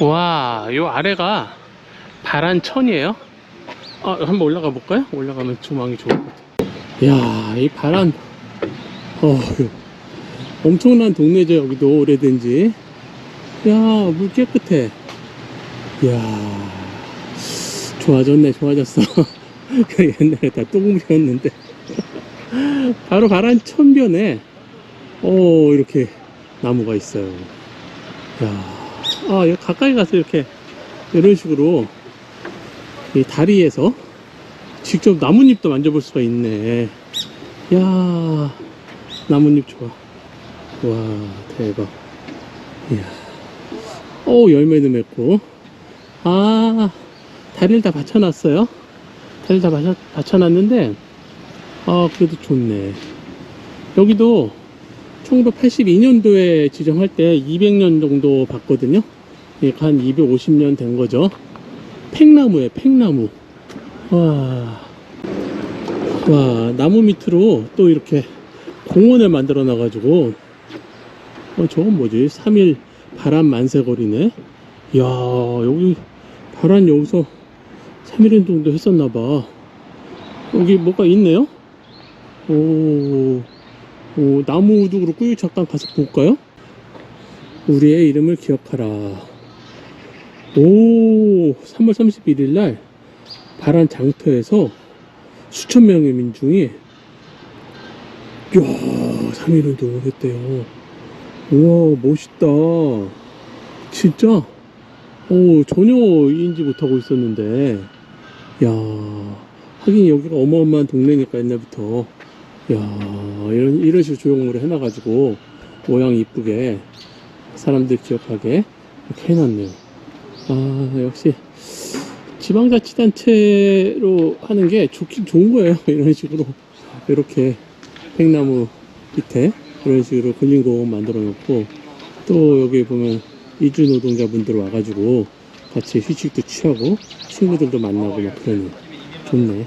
와, 요 아래가 바란천이에요. 아, 한번 올라가 볼까요? 올라가면 조망이 좋을 것 같아요. 이야, 이 바란, 어, 엄청난 동네죠, 여기도 오래된 지. 야, 물 깨끗해. 이야, 좋아졌네, 좋아졌어. 그 옛날에 다 똥물이었는데. 바로 바란천변에, 오, 이렇게 나무가 있어요. 야, 아, 여기 가까이 가서 이렇게, 이런 식으로, 이 다리에서 직접 나뭇잎도 만져볼 수가 있네. 야 나뭇잎 좋아. 와, 대박. 이야. 오, 열매도 맺고. 아, 다리를 다 받쳐놨어요. 다리를 다 받쳐, 받쳐놨는데, 아, 그래도 좋네. 여기도 1982년도에 지정할 때 200년 정도 봤거든요. 예, 한 250년 된 거죠. 팽나무에 팽나무. 와, 와, 나무 밑으로 또 이렇게 공원을 만들어 놔 가지고, 어, 저건 뭐지? 3일 바람 만세거리네? 이야, 여기, 바람 여기서 3일 정도 했었나봐. 여기 뭐가 있네요? 오, 오, 나무 우뚝으로 꾸유 잠깐 가서 볼까요? 우리의 이름을 기억하라. 오, 3월 31일 날 바란 장터에서 수천 명의 민중이 야, 3일 운동을 했대요. 우와, 멋있다. 진짜? 오, 전혀 인지 못하고 있었는데, 야, 하긴 여기가 어마어마한 동네니까 옛날부터, 야, 이런, 이런 식으로 조형물을 해놔가지고, 모양 이쁘게, 사람들 기억하게, 이렇게 해놨네요. 아, 역시, 지방자치단체로 하는 게 좋긴 좋은 거예요. 이런 식으로. 이렇게 팽나무 밑에 이런 식으로 근린공원 만들어 놓고 또 여기 보면 이주 노동자분들 와가지고 같이 휴식도 취하고 친구들도 만나고 막 그러니 좋네.